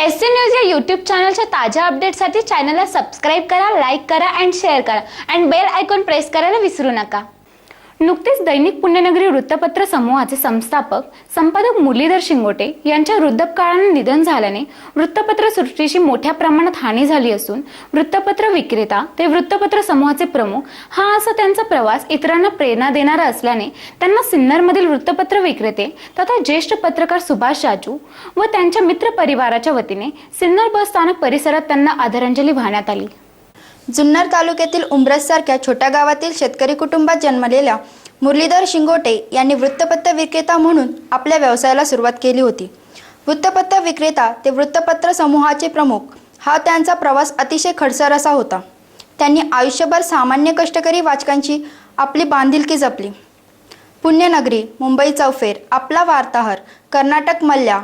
S C news या YouTube चॅनलच्या ताज्या अपडेटसाठी चॅनलला सबस्क्राईब करा लाईक करा अँड शेअर करा. अँड बेल आयकॉन प्रेस करायला विसरू नका. नुकतेच दैनिक पुण्यनगरी वृत्तपत्र समूहाचे संस्थापक संपादक मुरलीधर शिंगोटे यांच्या वृद्धकाळाने निधन झाल्याने वृत्तपत्र सृष्टीची मोठ्या प्रमाणात हानी झाली असून वृत्तपत्र विक्रेता ते वृत्तपत्र समूहाचे प्रमुख हा असा त्यांचा प्रवास इतरांना प्रेरणा देणारा असल्याने त्यांना सिन्नरमधील वृत्तपत्र विक्रेते तथा ज्येष्ठ पत्रकार सुभाष जाजू व त्यांच्या मित्र परिवाराच्या वतीने सिन्नर बस स्थानक परिसरात त्यांना आदरांजली वाहण्यात आली. जुन्नर तालुक्यातील उंब्रजसारख्या छोट्या गावातील शेतकरी कुटुंबात जन्मलेल्या मुरलीधर शिंगोटे यांनी वृत्तपत्र विक्रेता म्हणून आपल्या व्यवसायाला सुरुवात केली होती. वृत्तपत्र विक्रेता ते वृत्तपत्र समूहाचे प्रमुख हा त्यांचा प्रवास अतिशय खडसर असा होता. त्यांनी आयुष्यभर सामान्य कष्टकरी वाचकांची आपली बांधिलकी जपली. पुण्यनगरी मुंबई चौफेर आपला वार्ताहर कर्नाटक मल्ल्या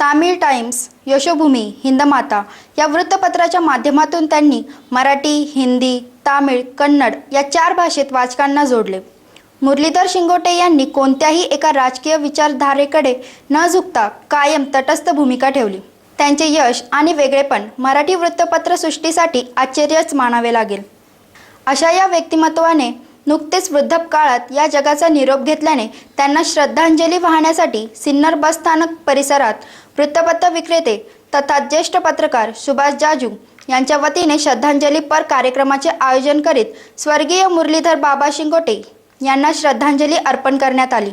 तामिळ टाइम्स यशोभूमी हिंदमाता या वृत्तपत्राच्या माध्यमातून त्यांनी मराठी हिंदी तामिळ कन्नड या चार भाषेत वाचकांना जोडले. मुरलीधर शिंगोटे यांनी कोणत्याही एका राजकीय विचारधारेकडे न झुकता कायम तटस्थ भूमिका ठेवली. त्यांचे यश आणि वेगळेपण मराठी वृत्तपत्र सृष्टीसाठी आश्चर्यच मानावे लागेल. अशा या व्यक्तिमत्वाने नुकतेच वृद्धपकाळात या जगाचा निरोप घेतल्याने त्यांना श्रद्धांजली वाहण्यासाठी सिन्नर बस स्थानक परिसरात वृत्तपत्र विक्रेते तथा ज्येष्ठ पत्रकार सुभाष जाजू यांच्या वतीने श्रद्धांजलीपर कार्यक्रमाचे आयोजन करीत स्वर्गीय मुरलीधर बाबा शिंगोटे यांना श्रद्धांजली अर्पण करण्यात आली.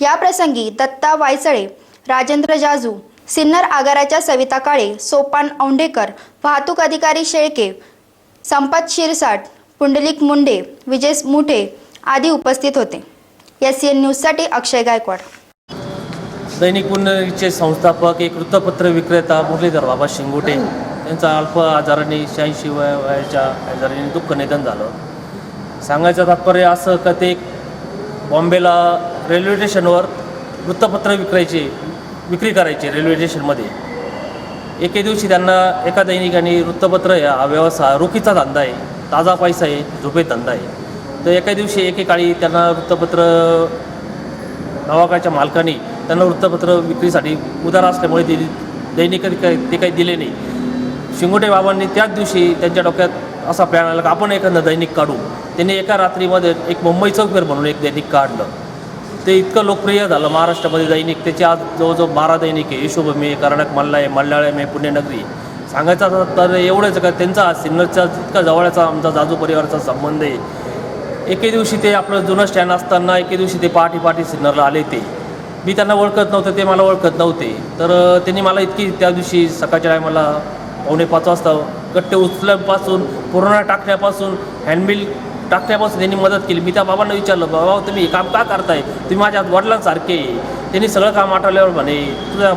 या प्रसंगी दत्ता वायचळे राजेंद्र जाजू सिन्नर आगाराच्या सविता काळे सोपान औंढेकर वाहतूक अधिकारी शेळके संपत शिरसाट पुंडलिक मुंडे विजय मुठे आदी उपस्थित होते. एस सी एन न्यूजसाठी अक्षय गायकवाड. दैनिक पुण्यचे संस्थापक एक वृत्तपत्र विक्रेता मुरलीधर बाबा शिंगोटे यांचा अल्प आजाराने शहाऐंशी वयाच्या आजाराने दुःख निधन झालं. सांगायचं तात्पर्य असं का ते बॉम्बेला रेल्वे स्टेशनवर वृत्तपत्र विकायचे विक्री करायचे रेल्वे स्टेशनमध्ये. एके दिवशी त्यांना एका दैनिकाने वृत्तपत्र या हा व्यवसाय रोखीचा धंदा आहे. ताजा पैसा आहे झोपे धंदा आहे. तर एका दिवशी एकेकाळी त्यांना वृत्तपत्र नावाकाच्या मालकाने त्यांना वृत्तपत्र विक्रीसाठी उदार असल्यामुळे ते दैनिक काही ते काही दिले नाही. शिंगोटे बाबांनी त्याच दिवशी त्यांच्या डोक्यात असा प्लॅन आला की आपण एखादं दैनिक काढू. त्यांनी एका रात्रीमध्ये एक मुंबई चौफेर म्हणून एक दैनिक काढलं. ते इतकं लोकप्रिय झालं महाराष्ट्रामध्ये दैनिक. त्याचे आज जवळजवळ बारा दैनिक आहे. यशोभूमी कर्नाटक मल्लाय मल्याळम आहे पुण्यनगरी सांगायचा तर एवढंच का त्यांचा सिन्नरचा इतका जवळचा आमचा जाजू परिवाराचा संबंध आहे. एके दिवशी ते आपलं जुनं स्टँड असताना एके दिवशी ते पहाटे पहाटे सिन्नरला आले ते. मी त्यांना ओळखत नव्हतं ते मला ओळखत नव्हते. तर त्यांनी मला इतकी त्या दिवशी सकाळच्या टायमाला पावणे पाच वाजता कट्टे उचल्यापासून कोरोना टाकण्यापासून हँडबिल टाकण्यापासून त्यांनी मदत केली. मी त्या बाबांना विचारलं बाबा तुम्ही हे काम का करताय? तुम्ही माझ्या वडिलांसारखे त्यांनी सगळं काम आठवल्यावर म्हणे तुझ्या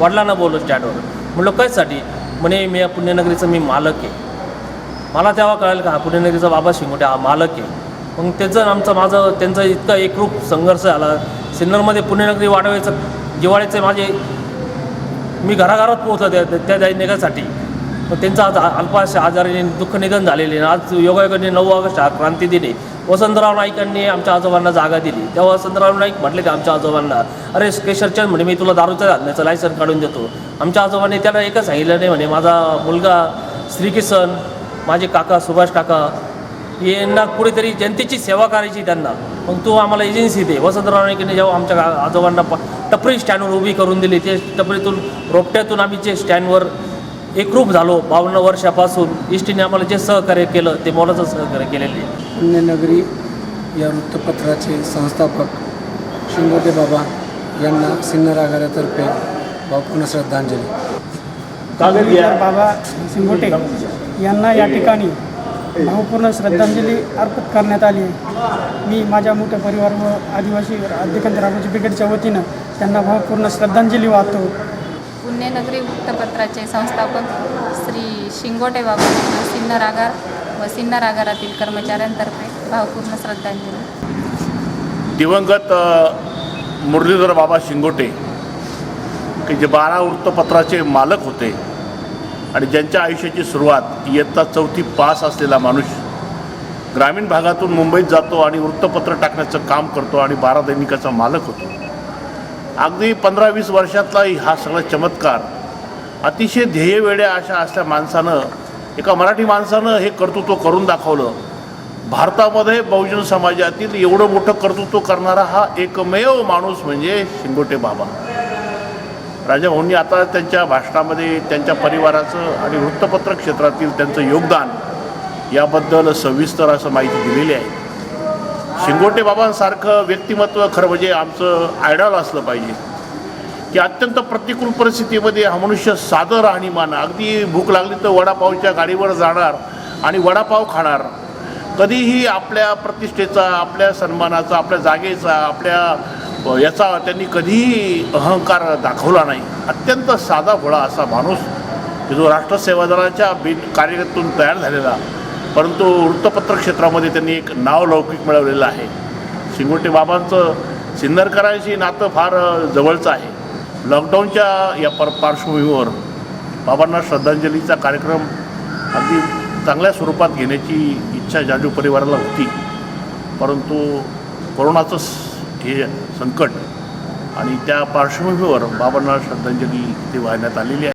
वडिलांना बोललो स्टँडवर म्हटलं कशासाठी? म्हणे मी या पुण्यनगरीचं मी मालक आहे. मला तेव्हा कळेल का हा पुण्यनगरीचा बाबा शिंगोटे हा मालक आहे. मग त्याचं आमचं माझं त्यांचा इतका एकरूप संघर्ष झाला. सिन्नरमध्ये पुण्यनगरी वाढवायचं जिवाळ्याचे माझे मी घराघरात पोहोचलो त्या त्या दैनिकासाठी मग त्यांचं आज अल्पाशा आजाराने दुःख निधन झालेले. आहे. आज योगायोगाने नऊ ऑगस्ट हा क्रांती दिने वसंतराव नाईकांनी आमच्या आजोबांना जागा दिली. तेव्हा वसंतराव नाईक म्हटले ते आमच्या आजोबांना अरे केशरचंद म्हणे मी तुला दारूच्या धान्याचं लायसन काढून देतो. आमच्या आजोबांनी त्याला एकच सांगितलं नाही म्हणे माझा मुलगा श्रीकिसन माझे काका सुभाष काका यांना कुठेतरी जनतेची सेवा करायची त्यांना. मग तू आम्हाला एजन्सी दे. वसंतराव नाईकांनी जेव्हा आमच्या आजोबांना टपरी स्टँडवर उभी करून दिली ते टपरीतून रोपट्यातून आम्ही जे स्टँडवर एकरूप झालो बावन्न वर्षापासून. इष्टीने आम्हाला जे सहकार्य केलं ते मोलाचं सहकार्य केलेले. आहे पुण्यनगरी या वृत्तपत्राचे संस्थापक शिंगोटे बाबा यांना सिन्नर आघाड्यातर्फे भावपूर्ण श्रद्धांजली बाबा शिंगोटे यांना या ठिकाणी भावपूर्ण श्रद्धांजली अर्पित करण्यात आली. आहे मी माझ्या मोठ्या परिवार व आदिवासी अधिकांत राघोजी ब्रिगेडच्या वतीनं त्यांना भावपूर्ण श्रद्धांजली वाहतो. पुण्यनगरी वृत्तपत्राचे संस्थापक श्री शिंगोटे बाबा यांना सिन्नर आगार व सिन्नर आगारातील कर्मचाऱ्यांतर्फे भावपूर्ण श्रद्धांजली. दिवंगत मुरलीधर बाबा शिंगोटे की जे बारा वृत्तपत्राचे मालक होते आणि ज्यांच्या आयुष्याची सुरुवात इयत्ता चौथी पास असलेला माणूस ग्रामीण भागातून मुंबईत जातो आणि वृत्तपत्र टाकण्याचं काम करतो आणि बारा दैनिकाचा मालक होतो. अगदी पंधरा वीस वर्षातला हा सगळा चमत्कार अतिशय ध्येयवेड्या अशा असल्या माणसानं एका मराठी माणसानं हे कर्तृत्व करून दाखवलं. भारतामध्ये बहुजन समाजातील एवढं मोठं कर्तृत्व करणारा हा एकमेव माणूस म्हणजे शिंगोटे बाबा. राजाभाऊंनी आता त्यांच्या भाषणामध्ये त्यांच्या परिवाराचं आणि वृत्तपत्र क्षेत्रातील त्यांचं योगदान याबद्दल सविस्तर असं माहिती दिलेली आहे. शिंगोटे बाबांसारखं व्यक्तिमत्व खरं म्हणजे आमचं आयडॉल असलं पाहिजे. की अत्यंत प्रतिकूल परिस्थितीमध्ये हा मनुष्य साधं राहणीमान अगदी भूक लागली तर वडापावच्या गाडीवर जाणार आणि वडापाव खाणार. कधीही आपल्या प्रतिष्ठेचा आपल्या सन्मानाचा आपल्या जागेचा आपल्या याचा त्यांनी कधीही अहंकार दाखवला नाही. अत्यंत साधा भोळा असा माणूस की जो राष्ट्रसेवा दलाच्या बी कार्यकर्तून तयार झालेला. परंतु वृत्तपत्र क्षेत्रामध्ये त्यांनी एक नाव लौकिक मिळवलेलं आहे. शिंगोटे बाबांचं सिन्नरकरांशी नातं फार जवळचं आहे. लॉकडाऊनच्या या पर पार्श्वभूमीवर बाबांना श्रद्धांजलीचा कार्यक्रम अगदी चांगल्या स्वरूपात घेण्याची इच्छा जाजू परिवाराला होती. परंतु कोरोनाचं हे संकट आणि त्या पार्श्वभूमीवर बाबांना श्रद्धांजली इथे वाहण्यात आलेली आहे.